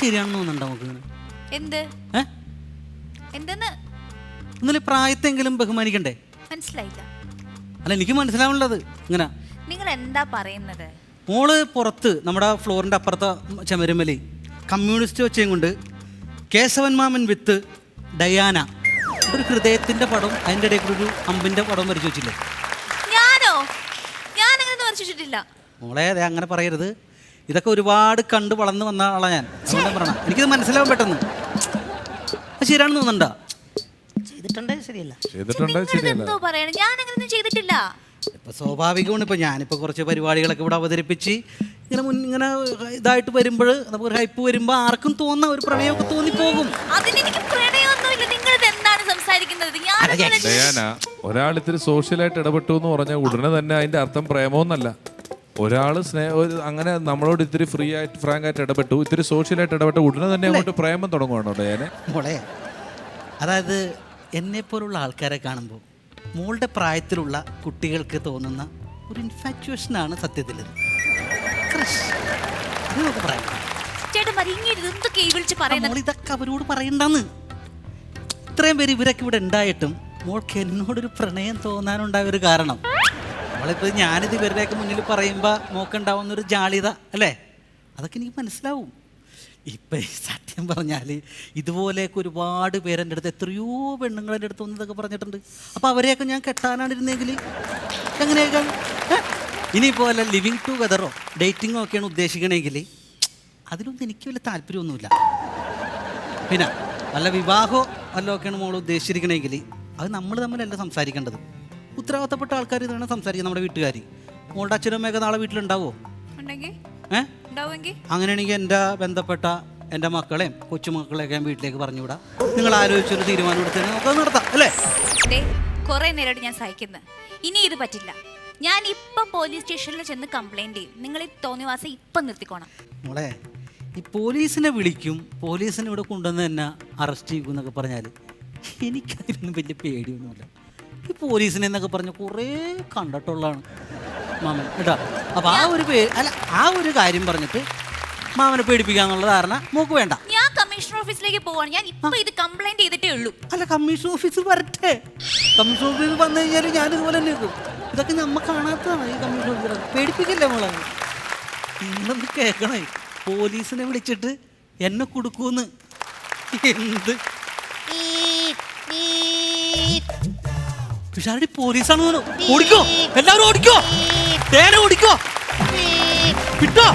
ശരിയാണെന്ന് തോന്നുന്നുണ്ടോ നമുക്ക് എന്ത്? എന്തെന്ന്? ഇന്നലെ പ്രായത്തെങ്കിലും ബഹുമാനിക്കണ്ടേ? മനസ്സിലായില്ല. അല്ല എനിക്ക് മനസ്സിലാവുള്ളത് ഇങ്ങനെ. നിങ്ങൾ എന്താ പറയുന്നത്? മോൾ പുറത്ത് നമ്മുടെ ഫ്ലോറിന്റെ അപ്പുറത്തെ ചമരമലി കമ്മ്യൂണിസ്റ്റ് വെച്ചയും കൊണ്ട് കേശവൻ മാമൻ വിത്ത് ഡയാന. ഒരു ഹൃദയത്തിന്റെ പടം അതിന്റെ ഇടയിൽ കൂടി ഒരു അമ്പിന്റെ പടം വരച്ചു വെച്ചില്ലേ? ഞാനോ? ഞാൻ അങ്ങനെ വരച്ചിട്ടില്ല മോളെ അതെ അങ്ങനെ പറയരുത്. ഇതൊക്കെ ഒരുപാട് കണ്ട് വളർന്നു വന്ന ആളാ ഞാൻ. അതുകൊണ്ട് പറയണം എനിക്കിത് മനസ്സിലാവും പെട്ടെന്ന്. അത് ശരിയാണെന്ന് തോന്നുന്നുണ്ടോ? ചെയ്തിട്ടുണ്ടേ ശരിയല്ല? ചെയ്തിട്ടുണ്ടോ ശരിയല്ല? എന്തോ പറയണം? ഞാൻ അങ്ങനെയൊന്നും ചെയ്തിട്ടില്ല. ഇപ്പൊ സ്വാഭാവികമാണ് ഇപ്പൊ ഞാനിപ്പോ കുറച്ച് പരിപാടികളൊക്കെ ഇവിടെ അവതരിപ്പിച്ച് ഇങ്ങനെ മുൻ ഇങ്ങനെ ഇതായിട്ട് വരുമ്പോൾ നമുക്ക് ഒരു ഹൈപ്പ് വരുമ്പോൾ ആർക്കും തോന്നുന്ന ഒരു പ്രണയമൊക്കെ തോന്നിപ്പോകും. പോകും എനിക്ക് പ്രണയമൊന്നുമില്ല. നിങ്ങൾ എന്താണ് സംസാരിക്കുന്നത്? ഞാൻ ഡയാന ഒരാൾ ഇത്തിരി സോഷ്യലായിട്ട് ഇടപെട്ടു എന്ന് പറഞ്ഞ ഉടനെ തന്നെ അതിന്റെ അർത്ഥം പ്രേമമൊന്നല്ല. ഒരാൾ സ്നേഹ ഒരു- അങ്ങനെ നമ്മളോട് ഇത്തിരി ഫ്രീ ആയിട്ട് ഫ്രാങ്ക് ആയിട്ട് ഇടപെട്ടു. ഇത്തിരി സോഷ്യലായിട്ട് ഇടപെട്ടു. ഉടനെ തന്നെ അങ്ങോട്ട് പ്രേമം തുടങ്ങുവാണോ ഡയാനെ മോളെ അതായത് എന്നെ പോലുള്ള ആൾക്കാരെ കാണുമ്പോൾ മോളുടെ പ്രായത്തിലുള്ള കുട്ടികൾക്ക് തോന്നുന്ന ഒരു ഇൻഫാക്ച്വേഷനാണ് സത്യത്തിൽ ചേട്ടൻ ഇതൊക്കെ അവരോട് പറയണ്ടെന്ന്. ഇത്രയും പേര് ഇവരൊക്കെ ഇവിടെ ഉണ്ടായിട്ടും മോൾക്ക് എന്നോടൊരു പ്രണയം തോന്നാനുണ്ടായ ഒരു കാരണം. നമ്മളിപ്പോൾ ഞാനിത് ഇവരുടെയൊക്കെ മുന്നിൽ പറയുമ്പോൾ മോക്കുണ്ടാവുന്ന ഒരു ജാളിത അല്ലേ? അതൊക്കെ എനിക്ക് മനസ്സിലാവും. ഇപ്പം സത്യം പറഞ്ഞാൽ ഇതുപോലെയൊക്കെ ഒരുപാട് പേരെന്റെ അടുത്ത് എത്രയോ പെണ്ണുങ്ങൾ എന്റെ അടുത്ത് വന്നതൊക്കെ പറഞ്ഞിട്ടുണ്ട്. അപ്പോൾ അവരെയൊക്കെ ഞാൻ കെട്ടാനാണ് ഇരുന്നെങ്കിൽ എങ്ങനെയൊക്കെ? ഇനിയിപ്പോൾ അല്ല ലിവിങ് ടുഗദറോ ഡേറ്റിങ്ങോ ഒക്കെയാണ് ഉദ്ദേശിക്കണമെങ്കിൽ അതിലൊന്നും എനിക്ക് വലിയ താല്പര്യമൊന്നുമില്ല. പിന്നെ വല്ല വിവാഹമോ വല്ലതൊക്കെയാണ് മോൾ ഉദ്ദേശിച്ചിരിക്കണമെങ്കിൽ അത് നമ്മൾ തമ്മിലല്ല സംസാരിക്കേണ്ടത്. ഉത്തരവാദിത്തപ്പെട്ട ആൾക്കാർ ഇതാണ് സംസാരിക്കുന്നത് നമ്മുടെ വീട്ടുകാർ മോളുടെ അച്ഛനും അമ്മയൊക്കെ നാളെ വീട്ടിലുണ്ടാവോ? അങ്ങനെയാണെങ്കിൽ എന്റെ ബന്ധപ്പെട്ട എന്റെ മക്കളെയും കൊച്ചുമക്കളെയൊക്കെ ഞാൻ വീട്ടിലേക്ക് പറഞ്ഞുവിടാം. നിങ്ങൾ ആലോചിച്ചൊരു തീരുമാനം എടുത്ത് നമുക്ക് നടത്താം അല്ലേ? കുറെ നേരമായിട്ട് ഞാൻ സഹിക്കുന്നത് ഇനി ഇത് പറ്റില്ല. ഞാൻ ഇപ്പൊ പോലീസ് സ്റ്റേഷനിൽ ചെന്ന് കംപ്ലൈന്റ് ചെയ്യും. നിങ്ങൾ ഈ തോന്നിവാസം ഇപ്പൊ നിർത്തിക്കോണം. മോളെ ഈ പോലീസിനെ വിളിക്കും പോലീസിനെ ഇവിടെ കൊണ്ടുവന്ന് തന്നെ അറസ്റ്റ് ചെയ്യും എന്നൊക്കെ പറഞ്ഞാൽ എനിക്കതിനൊന്നും വലിയ പേടിയൊന്നുമില്ല. ഈ പോലീസിനെ എന്നൊക്കെ പറഞ്ഞ് കുറേ കണ്ടിട്ടുള്ളതാണ് മാമൻ. കേട്ടോ? അപ്പൊ ആ ഒരു പേര് അല്ല ആ ഒരു കാര്യം പറഞ്ഞിട്ട് മാമനെ പേടിപ്പിക്കാന്നുള്ള ധാരണ മൂക്ക് വേണ്ട. ഞാൻ കമ്മീഷണർ ഓഫീസിലേക്ക് പോവാണ്. ഞാൻ ഇപ്പൊ ഇത് കംപ്ലൈന്റ് ചെയ്തിട്ടേ ഉള്ളൂ. അല്ല കമ്മീഷൻ ഓഫീസ് വരട്ടെ. കമ്മീഷൻ ഓഫീസ് വന്നു കഴിഞ്ഞാൽ ഞാൻ ഇതുപോലെ തന്നെ നിൽക്കും ഇതൊക്കെ നമ്മ കാണാത്തതാണ് ഈ കമ്മീഷൻ ഓഫീസർ പേടിപ്പിക്കില്ലേ മോളെ? ഇന്നൊന്ന് കേൾക്കണേ. പോലീസിനെ വിളിച്ചിട്ട് എന്നെ കൊടുക്കൂന്ന് എന്ത് പിഷാരടി പോലീസാണ് ഓടിക്കോ. എല്ലാവരും ഓടിക്കോ. തേനെ ഓടിക്കോ. വിട്ടോ